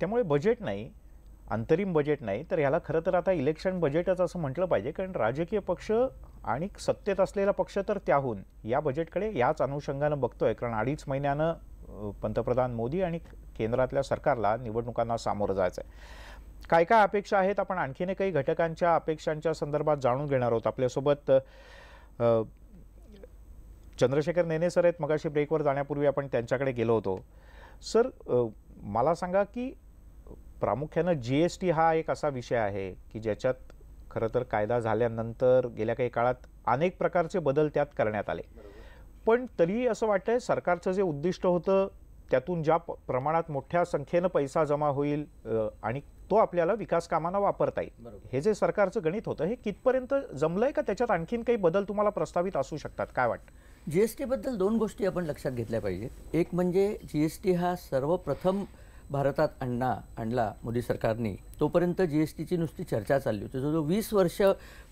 त्यामुळे बजेट नाही अंतरिम बजेट नाही तर ह्याला खरं तर आता इलेक्शन बजेटच असं म्हटलं पाहिजे कारण राजकीय पक्ष आणि सत्तेत असलेला पक्ष तर त्याहून या बजेटकडे याच अनुषंगानं बघतोय कारण अडीच महिन्यानं पंतप्रधान मोदी आणि केंद्रातल्या सरकारला निवडणुकांना सामोरं जायचं आहे काय काय अपेक्षा आहेत आपण आणखीन काही घटकांच्या अपेक्षांच्या संदर्भात जाणून घेणार आहोत आपल्यासोबत. चंद्रशेखर नेने सर आहेत मगाशी ब्रेकवर जाण्यापूर्वी आपण त्यांच्याकडे गेलो होतो. सर मला सांगा की प्रामुख्यानं जी एस टी हा एक असा विषय आहे की ज्याच्यात खरं तर कायदा झाल्यानंतर गेल्या काही काळात अनेक प्रकारचे बदल त्यात करण्यात आले. पण तरीही असं वाटतंय सरकारचं जे उद्दिष्ट होतं त्यातून ज्या प्रमाणात मोठ्या संख्येनं पैसा जमा होईल आणि तो आपल्याला विकास कामांना वापरता येईल. हे जे सरकारचं गणित होतं हे कितपर्यंत जमलंय का? त्याच्यात आणखीन काही बदल तुम्हाला प्रस्तावित असू शकतात काय वाटतं? जी एस टीबद्दल दोन गोष्टी आपण लक्षात घेतल्या पाहिजेत. एक म्हणजे जी एस टी हा सर्वप्रथम भारतात आणला आणला मोदी सरकारने तोपर्यंत जी एस टीची नुसती चर्चा चालली होती. जो वीस वर्ष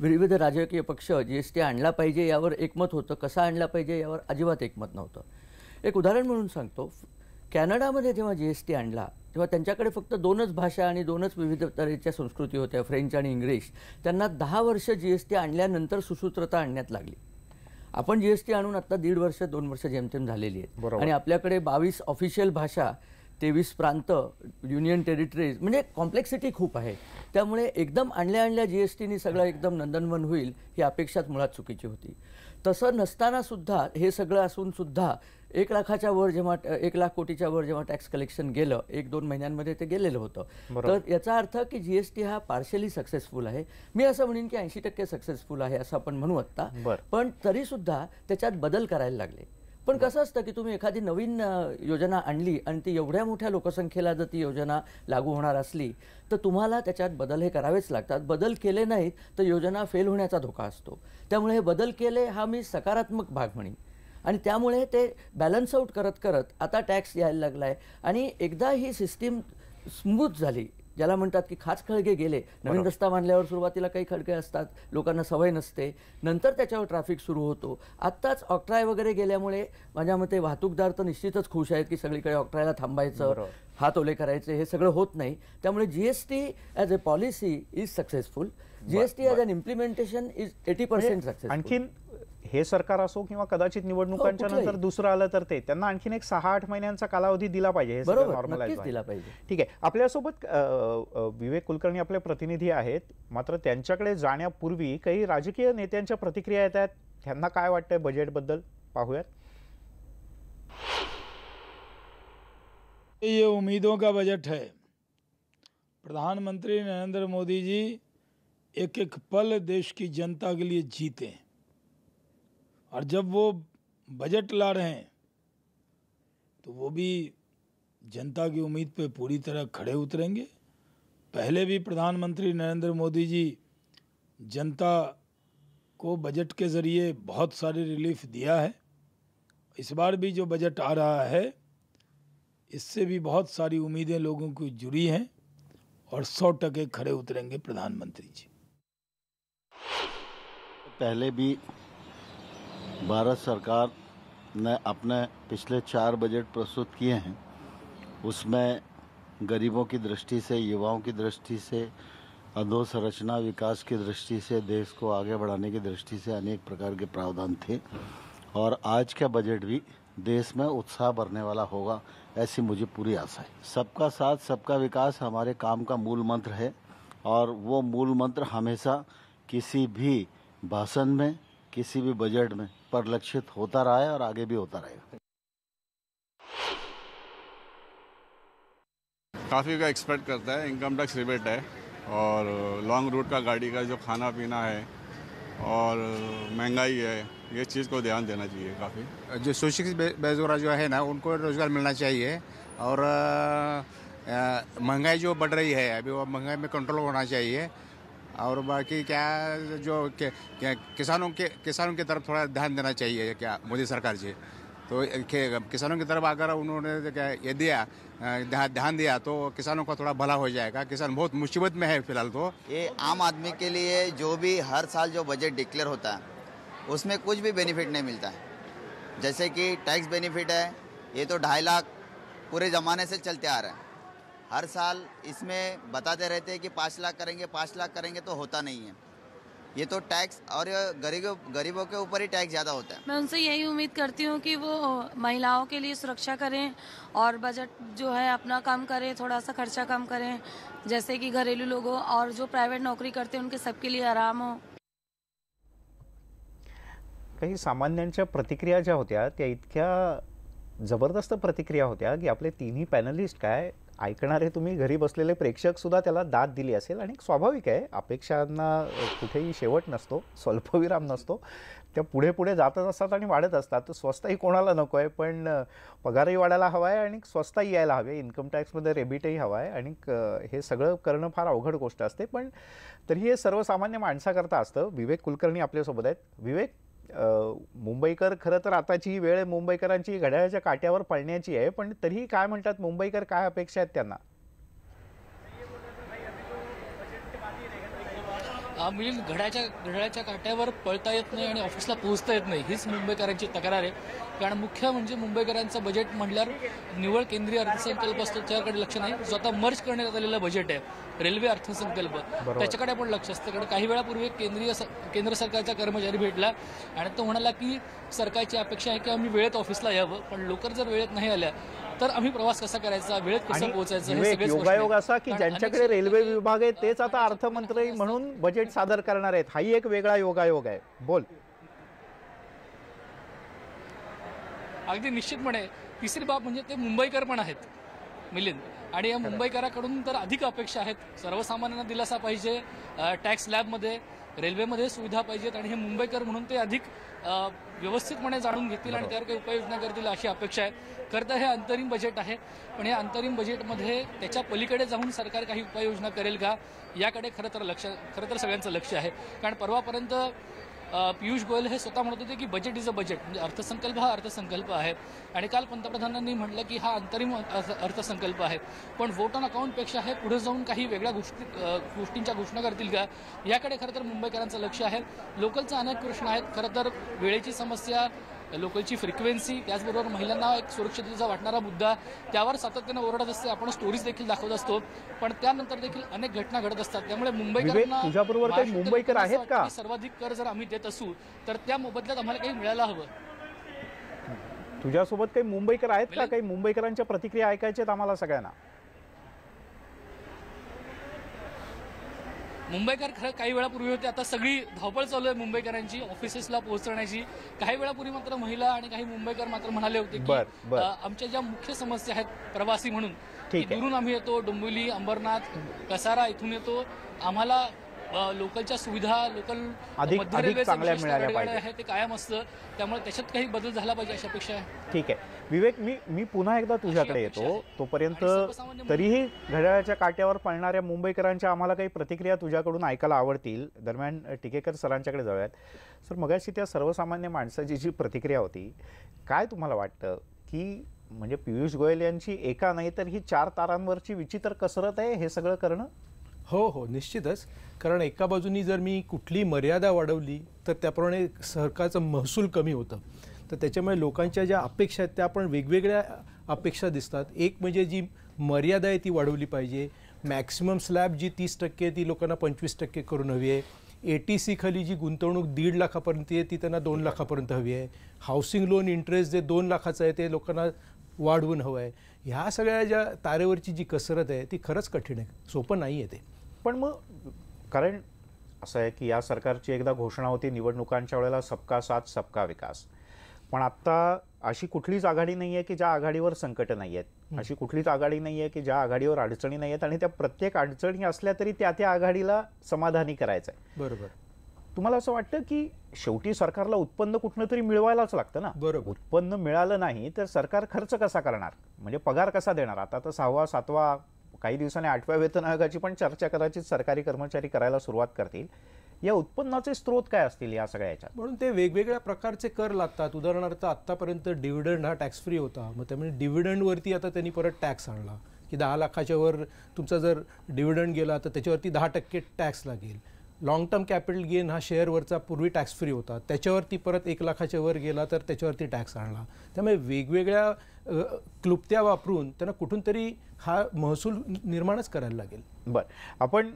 विविध राजकीय पक्ष जी एस टी आणला पाहिजे यावर एकमत होतं. कसा आणला पाहिजे यावर अजिबात एकमत नव्हतं. एक उदाहरण म्हणून सांगतो. कॅनडामध्ये जेव्हा जी एस टी आणला तेव्हा त्यांच्याकडे फक्त दोनच भाषा आणि दोनच विविध तऱ्हेच्या संस्कृती होत्या फ्रेंच आणि इंग्लिश त्यांना दहा वर्ष जी एस टी आणल्यानंतर सुसूत्रता आणण्यात लागली. आपण जी एस टी आणून आता दीड वर्ष दोन वर्ष जेमतेम झालेली आहेत. आणि आपल्याकडे बावीस ऑफिशियल भाषा तेवीस प्रांत युनियन टेरिटरीज म्हणजे कॉम्प्लेक्सिटी खूप आहे. त्यामुळे एकदम आणल्या आणल्या जी एस टीनी सगळं एकदम नंदनवन होईल ही अपेक्षाच मुळात चुकीची होती. तसं नसताना सुद्धा हे सगळं असून सुद्धा एक लाखाच्या वर जेव्हा एक लाख कोटीच्या वर जेव्हा टॅक्स कलेक्शन गेलं एक दोन महिन्यांमध्ये ते गेलेलं होतं. तर याचा अर्थ की जीएसटी हा पार्शली सक्सेसफुल आहे. मी असं म्हणेन की ऐंशी टक्के सक्सेसफुल आहे असं आपण म्हणू आत्ता. पण तरी सुद्धा त्याच्यात बदल करायला लागले. पण कसं असतं की तुम्ही एखादी नवीन योजना आणली आणि ती एवढ्या मोठ्या लोकसंख्येला जर ती योजना लागू होणार असली तर तुम्हाला त्याच्यात बदल हे करावेच लागतात. बदल केले नाहीत तर योजना फेल होण्याचा धोका असतो. त्यामुळे हे बदल केले हा मी सकारात्मक भाग म्हणेन. आणि त्यामुळे ते बॅलन्स आउट करत करत आता टॅक्स यायला लागला आहे आणि एकदा ही सिस्टीम स्मूथ झाली ज्याला म्हणतात की खाच खळगे गेले. नवीन रस्ता बांधल्यावर सुरुवातीला काही खडके असतात लोकांना सवय नसते. नंतर त्याच्यावर ट्रॅफिक सुरू होतो. आत्ताच ऑक्ट्राय वगैरे गेल्यामुळे माझ्या मते वाहतूकदार तर निश्चितच खुश आहेत की सगळीकडे ऑक्ट्रायला थांबायचं. हात ओले करायचे हे सगळं होत नाही. त्यामुळे GST as a policy is successful GST as an implementation is eighty percent successful आणखीन हे सरकार असो किंवा कदाचित निवडणुकांच्या कुठलंही. नंतर दुसरं आलं तर ते. त्यांना आणखीन एक सहा आठ महिन्यांचा कालावधी दिला पाहिजे हे सगळं बरोबर normalize नक्कीच व्हायला. दिला पाहिजे. ठीक आहे. आपल्यासोबत विवेक कुलकर्णी आपले प्रतिनिधी आहेत. मात्र त्यांच्याकडे जाण्यापूर्वी काही राजकीय नेत्यांच्या प्रतिक्रिया येत आहेत. त्यांना काय वाटतंय बजेटबद्दल पाहूयात. ये उम्मीदों का बजट है। प्रधानमंत्री नरेंद्र मोदी जी एक एक पल देश की जनता के लिए जीते हैं। और जब वो बजट ला रहे हैं तो वो भी जनता की उम्मीद पे पूरी तरह खड़े उतरेंगे। पहले भी प्रधानमंत्री नरेंद्र मोदी जी जनता को बजट के ज़रिए बहुत सारी रिलीफ दिया है। इस बार भी जो बजट आ रहा है, इससे भी बहुत सारी उम्मीदें लोगों की जुड़ी हैं और सौ टके खड़े उतरेंगे प्रधानमंत्री जी। पहले भी भारत सरकार ने अपने पिछले चार बजट प्रस्तुत किए हैं। उसमें गरीबों की दृष्टि से, युवाओं की दृष्टि से, अधोसंरचना विकास की दृष्टि से, देश को आगे बढ़ाने की दृष्टि से अनेक प्रकार के प्रावधान थे। और आज का बजट भी देश में उत्साह भरने वाला होगा, ऐसी मुझे पूरी आशा है। सबका साथ, सबका विकास हमारे काम का मूल मंत्र है। और वो मूल मंत्र हमेशा किसी भी भाषण में किसी भी बजट में परिलक्षित होता रहा है और आगे भी होता रहेगा। काफ़ी का एक्सपेक्ट करता है इनकम टैक्स रिबेट है और लॉन्ग रूट का गाड़ी का जो खाना पीना है और महँगाई है ये चीज़ को ध्यान देना चाहिए काफ़ी। जो सुशिक्षित बे- बेरोजगार जो है ना उनको रोज़गार मिलना चाहिए और महँगाई जो बढ़ रही है अभी वो महँगाई में कंट्रोल होना चाहिए। और बाकी क्या जो कि, क्या किसानों के किसानों की तरफ़ थोड़ा ध्यान देना चाहिए क्या मोदी सरकार जी। तो कि- किसानों की तरफ़ अगर उन्होंने क्या ये दिया ध्यान ध्यान दिया तो किसानों का थोड़ा भला हो जाएगा। किसान बहुत मुसीबत में है फ़िलहाल तो। ये आम आदमी के लिए जो भी हर साल जो बजट डिक्लेयर होता है उसमें कुछ भी बेनिफिट नहीं मिलता है। जैसे कि टैक्स बेनिफिट है ये तो ढाई लाख पूरे ज़माने से चलते आ रहा है। हर साल इसमें बताते रहते हैं कि पाँच लाख करेंगे पाँच लाख करेंगे तो होता नहीं है। ये तो टैक्स और ये गरीबों गरीबों के ऊपर ही टैक्स ज़्यादा होता है। मैं उनसे यही उम्मीद करती हूँ कि वो महिलाओं के लिए सुरक्षा करें और बजट जो है अपना कम करें थोड़ा सा खर्चा कम करें जैसे कि घरेलू लोगों और जो प्राइवेट नौकरी करते हैं उनके सबके लिए आराम हो। काही सामान्यांच्या प्रतिक्रिया ज्या होत्या त्या इतक्या ज़बरदस्त प्रतिक्रिया होत्या की आपले तिन्ही पॅनलिस्ट काय ऐकणारे तुम्ही घरी बसलेले प्रेक्षक सुद्धा त्याला दाद दिली असेल आणि स्वाभाविक आहे अपेक्षांना कुठेही शेवट नसतो स्वल्पविराम नसतो. त्या पुढे पुढे जातच असतात आणि वाढत असतात. तर स्वस्तही कोणाला नको आहे पण पगारही वाढायला हवा आहे आणि स्वस्तही यायला हवे. इन्कम टॅक्समध्ये रेबिटही हवा आहे आणि हे सगळं करणं फार अवघड गोष्ट असते. पण तरी हे सर्वसामान्य माणसाकरता असतं. विवेक कुलकर्णी आपल्यासोबत आहेत. विवेक मुंबईकर खरं तर आताची वेळ मुंबईकरांची घड्याळाच्या काट्यावर पळण्याची आहे पण तरीही काय म्हणतात मुंबईकर काय अपेक्षा आहेत त्यांना? म्हणजे घड्याच्या घड्याच्या काट्यावर पळता येत नाही आणि ऑफिसला पोहोचता येत नाही. हीच मुंबईकरांची तक्रार आहे. कारण मुख्य म्हणजे मुंबईकरांचं बजेट म्हटल्यावर निवड केंद्रीय अर्थसंकल्प असतो त्याकडे लक्ष नाही. जो आता मर्ज करण्यात आलेलं बजेट आहे. रेल्वे अर्थसंकल्प. त्याच्याकडे पण लक्ष असतं. कारण काही वेळापूर्वी केंद्रीय केंद्र सरकारचा कर्मचारी भेटला आणि तो म्हणाला की सरकारची अपेक्षा आहे की आम्ही वेळेत ऑफिसला यावं. पण लोकर जर वेळेत नाही आल्या तर आम्ही प्रवास कसा करायचा वेळेत कसं पोहोचायचं हे प्रश्न योगायोग. असा की ज्यांच्याकडे रेल्वे विभाग आहे तेच आता अर्थमंत्री म्हणून बजेट सादर करणार आहेत. हाही एक वेगळा योगायोग आहे. बोल. अगदी निश्चितपणे. तिसरी बाब म्हणजे ते मुंबईकर पण आहेत मिलिंद. आणि या मुंबईकराकडून तर अधिक अपेक्षा आहेत. सर्वसामान्यांना दिलासा पाहिजे टॅक्स लॅबमध्ये रेल्वेमध्ये सुविधा पाहिजेत आणि हे मुंबईकर म्हणून ते अधिक व्यवस्थितपणे जाणून घेतील आणि त्यावर काही उपाययोजना करतील अशी अपेक्षा आहे. खरं तर हे अंतरिम बजेट आहे पण या अंतरिम बजेटमध्ये त्याच्या पलीकडे जाऊन सरकार काही उपाययोजना करेल का? याकडे खरं तर लक्ष खरं तर सगळ्यांचं लक्ष आहे. कारण परवापर्यंत पियुष गोयल हे स्वतः म्हणत होते की बजेट इज अ बजेट म्हणजे अर्थसंकल्प हा अर्थसंकल्प आहे. आणि काल पंतप्रधानांनी म्हटलं की हा अंतरिम अर्थ- अर्थसंकल्प आहे. पण वोट ऑन अकाउंटपेक्षा हे पुढे जाऊन काही वेगळ्या गोष्टी गोष्टींच्या घोषणा करतील का? याकडे खरं तर मुंबईकरांचं लक्ष आहे. लोकलचं अनेक प्रश्न आहेत. खरं तर वेळेची समस्या लोकलची फ्रिक्वेन्सी त्याचबरोबर महिलांना एक सुरक्षिततेचा वाटणारा मुद्दा त्यावर सातत्यानं ओरडत असते. आपण स्टोरीज देखील दाखवत असतो. पण त्यानंतर देखील अनेक घटना घडत असतात. त्यामुळे मुंबईकरांना मुंबईकर आहेत की? सर्वाधिक कर जर आम्ही देत असू तर त्या मोबदल्यात आम्हाला काही मिळायला हवं. तुझ्यासोबत काही मुंबईकर आहेत का? काही मुंबईकरांच्या प्रतिक्रिया ऐकायच्यात आम्हाला सगळ्यांना? मुंबईकर खरं काही वेळापूर्वी होते आता सगळी धावपळ चालू आहे मुंबईकरांची ऑफिसेसला पोहोचण्याची काही वेळापूर्वी मात्र महिला आणि काही मुंबईकर मात्र म्हणाले होते की बर, बर. अ, आमच्या ज्या मुख्य समस्या आहेत प्रवासी म्हणून ठीक की आहे. दुरून आम्ही येतो डोंबिवली अंबरनाथ कसारा इथून येतो आम्हाला अ, लोकलच्या सुविधा लोकल अधिक- मध्य अधिक रेल्वेचं चांगल्या विशेषतः मिळाल्या रेल्वेगाड्या पाहिजे. आहे ते कायम असतं त्यामुळे त्याच्यात काही बदल झाला पाहिजे अशी अपेक्षा आहे ठीक आहे विवेक मी मी पुन्हा एकदा तुझ्याकडे येतो. तोपर्यंत तरीही घड्याळाच्या काट्यावर पळणाऱ्या मुंबईकरांच्या आम्हाला काही प्रतिक्रिया तुझ्याकडून ऐकायला आवडतील. दरम्यान टिकेकर सरांच्याकडे जाऊयात. सर मगाशी त्या सर्वसामान्य माणसाची जी प्रतिक्रिया होती काय तुम्हाला वाटतं? की म्हणजे पियुष गोयल यांची एका नाही तर ही चार तारांवरची विचित्र कसरत आहे हे सगळं करणं? हो हो निश्चितच. कारण एका बाजूनी जर मी कुठली मर्यादा वाढवली तर त्याप्रमाणे सरकारचं महसूल कमी होतं. तर त्याच्यामुळे लोकांच्या ज्या अपेक्षा आहेत त्या पण वेगवेगळ्या अपेक्षा दिसतात. एक म्हणजे जी मर्यादा आहे ती वाढवली पाहिजे. मॅक्सिमम स्लॅब जी तीस टक्के आहे ती लोकांना पंचवीस टक्के करून हवी आहे. ए टी सी खाली जी गुंतवणूक दीड लाखापर्यंत आहे ती त्यांना दोन लाखापर्यंत हवी आहे. हाऊसिंग लोन इंटरेस्ट जे दोन लाखाचं आहे ते लोकांना वाढवून हवं आहे. ह्या सगळ्या ज्या तारेवरची जी कसरत आहे ती खरंच कठीण आहे. सोपं नाही आहे ते. पण मग कारण असं आहे की या सरकारची एकदा घोषणा होती निवडणुकांच्या वेळेला सबका साथ सबका विकास. पण आत्ता अशी कुठलीच आघाडी नाही आहे की ज्या आघाडीवर संकट नाही आहेत अशी कुठलीच आघाडी नाही आहे की ज्या आघाडीवर अडचणी नाही आहेत आणि त्या प्रत्येक अडचणी असल्या तरी त्या त्या आघाडीला समाधानी करायचं आहे बरोबर. तुम्हाला असं वाटतं की शेवटी सरकारला उत्पन्न कुठनं तरी मिळवायलाच लागतं ना? बरोबर. उत्पन्न मिळालं नाही तर सरकार खर्च कसा करणार? म्हणजे पगार कसा देणार? आता तर सहावा सातवा काही दिवसांनी आठव्या वेतन आयोगाची पण चर्चा कदाचित सरकारी कर्मचारी करायला सुरुवात करतील. या उत्पन्नाचे स्रोत काय असतील या सगळ्या याच्यात? म्हणून ते वेगवेगळ्या प्रकारचे कर लागतात. उदाहरणार्थ आत्तापर्यंत डिव्हिडंड हा टॅक्स फ्री होता. मग त्यामुळे डिव्हिडंडवरती आता त्यांनी परत टॅक्स आणला. की दहा लाखाच्या वर तुमचा जर डिव्हिडंड गेला तर त्याच्यावरती दहा टक्के टॅक्स लागेल. लॉंग टर्म कॅपिटल गेन हा शेअरवरचा पूर्वी टॅक्स फ्री होता. त्याच्यावरती परत एक लाखाच्या वर गेला तर त्याच्यावरती टॅक्स आणला. त्यामुळे वेगवेगळ्या क्लुप्त्या वापरून त्यांना कुठून तरी हा महसूल निर्माणच करायला लागेल. बरं. आपण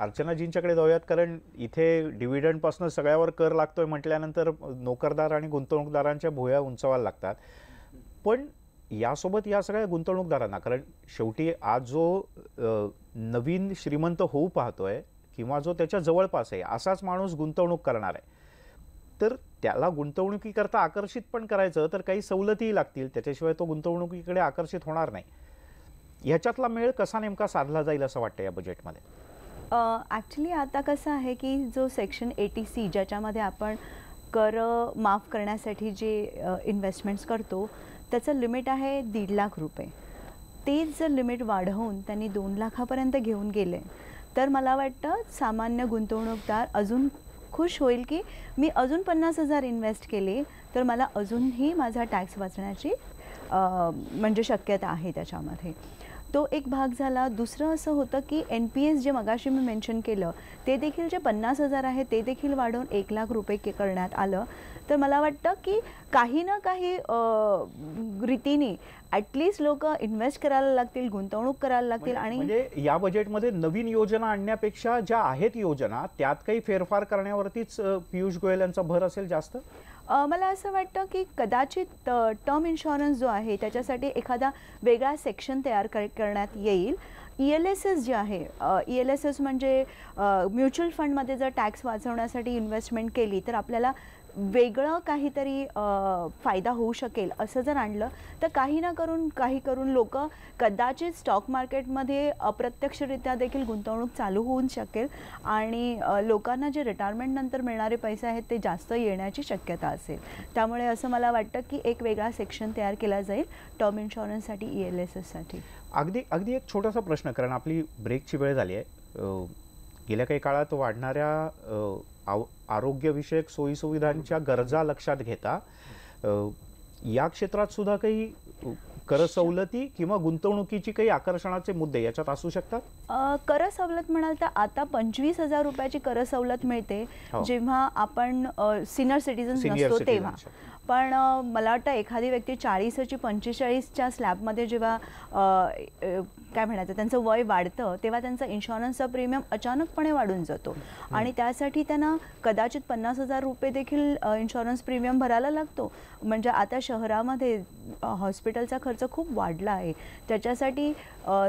अर्चनाजींच्याकडे जाऊयात कारण इथे डिव्हिडंडपासून सगळ्यावर कर लागतोय म्हटल्यानंतर नोकरदार आणि गुंतवणूकदारांच्या भुया उंचावायला लागतात. पण यासोबत या सगळ्या गुंतवणूकदारांना कारण शेवटी आज जो नवीन श्रीमंत होऊ पाहतोय किंवा जो त्याच्या जवळपास आहे असाच माणूस गुंतवणूक करणार आहे. तर त्याला गुंतवणुकीकरता आकर्षित पण करायचं तर काही सवलतीही लागतील. त्याच्याशिवाय तो गुंतवणुकीकडे आकर्षित होणार नाही. ह्याच्यातला मेळ कसा नेमका साधला जाईल असं वाटतं या बजेटमध्ये ॲक्च्युली आता कसं आहे की जो सेक्शन एटी सी ज्याच्यामध्ये आपण कर माफ करण्यासाठी जे इन्व्हेस्टमेंट्स करतो त्याचं लिमिट आहे दीड लाख रुपये. तेच जर लिमिट वाढवून त्यांनी दोन लाखापर्यंत घेऊन गेले तर मला वाटतं सामान्य गुंतवणूकदार अजून खुश होईल की मी अजून पन्नास हजार इन्व्हेस्ट केले तर मला अजूनही माझा टॅक्स वाचण्याची म्हणजे शक्यता आहे त्याच्यामध्ये. तो एक भाग झाला. दुसरं असं होतं की एन पी एस जे मगाशी मी मेन्शन केलं ते देखील जे पन्नास हजार आहे ते देखील वाढवून एक लाख रुपये के करण्यात आलं. तर मला वाटतं की काही ना काही रीतीने ॲटलिस्ट लोक इन्व्हेस्ट करायला लागतील गुंतवणूक करायला लागतील आणि म्हणजे या बजेटमध्ये नवीन योजना आणण्यापेक्षा ज्या आहेत योजना त्यात काही फेरफार करण्यावरतीच पियुष गोयल यांचा भर असेल जास्त? मला असं वाटतं की कदाचित टर्म इन्शुरन्स जो आहे त्याच्यासाठी एखादा वेगळा सेक्शन तयार कर करण्यात येईल. ई एल एस एस जे आहे ई एल एस एस म्हणजे म्युच्युअल फंडमध्ये जर टॅक्स वाचवण्यासाठी इन्व्हेस्टमेंट केली तर आपल्याला वेगळं काहीतरी फायदा होऊ शकेल असं जर आणलं तर काही ना करून काही करून लोक कदाचित स्टॉक मार्केटमध्ये अप्रत्यक्षरित्या देखील गुंतवणूक चालू होऊन शकेल आणि लोकांना जे रिटायरमेंटनंतर मिळणारे पैसे आहेत ते जास्त येण्याची शक्यता असेल. त्यामुळे असं मला वाटतं की एक वेगळा सेक्शन तयार केला जाईल टर्म इन्शुरन्ससाठी ई एल एस एससाठी अगदी अगदी एक छोटासा प्रश्न कारण आपली ब्रेकची वेळ झाली आहे. गेल्या काही काळात वाढणाऱ्या आव- आरोग्यविषयक सोयीसुविधांच्या गरजा लक्षात घेता या क्षेत्रात सुद्धा काही कर सवलती किंवा गुंतवणुकीची काही आकर्षणाचे मुद्दे याच्यात असू शकतात कर सवलत म्हणाल तर आता पंचवीस हजार रुपयाची कर सवलत मिळते हो. जेव्हा आपण सिनियर सिटीजन नसतो तेव्हा. पण मला वाटतं एखादी व्यक्ती चाळीसाची पंचेचाळीसच्या स्लॅबमध्ये जेव्हा काय म्हणायचं त्यांचं वय वाढतं तेव्हा त्यांचा इन्शुरन्सचा प्रीमियम अचानकपणे वाढून जातो. आणि त्यासाठी त्यांना कदाचित पन्नास हजार रुपये देखील इन्शुरन्स प्रीमियम भरायला लागतो. म्हणजे आता शहरामध्ये हॉस्पिटलचा खर्च खूप वाढला आहे. त्याच्यासाठी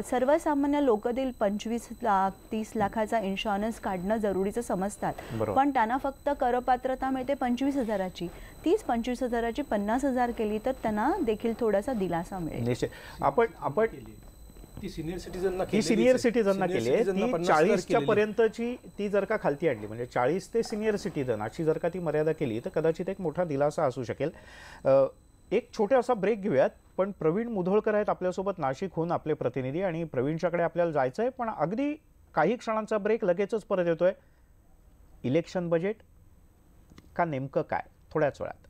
सर्वसामान्य लोक देईल पंचवीस लाख तीस लाखाचा इन्शुरन्स काढणं जरुरीचं समजतात. पण त्यांना फक्त करपात्रता मिळते पंचवीस हजाराची. तीच पंचवीस हजाराची पन्नास हजार केली तर त्यांना देखील थोडासा दिलासा मिळेल. निश्चित. आपण आपण ती सिनियर सिटीजनला ही सिनियर सिटीजनना केली आहे. ती चाळीसच्या पर्यंतची ती जर का खालती आणली म्हणजे चाळीस ते सिनियर सिटीजन अशी जर का ती मर्यादा केली तर कदाचित एक मोठा दिलासा असू शकेल. एक छोटासा ब्रेक घेऊयात पण प्रवीण मुधोळकर आहेत आपल्यासोबत नाशिकहून आपले प्रतिनिधी आणि प्रवीणच्याकडे आपल्याला जायचं आहे पण अगदी काही क्षणांचा ब्रेक लगेचच परत येतोय. इलेक्शन बजेट का नेमकं काय? थोड्याच वेळात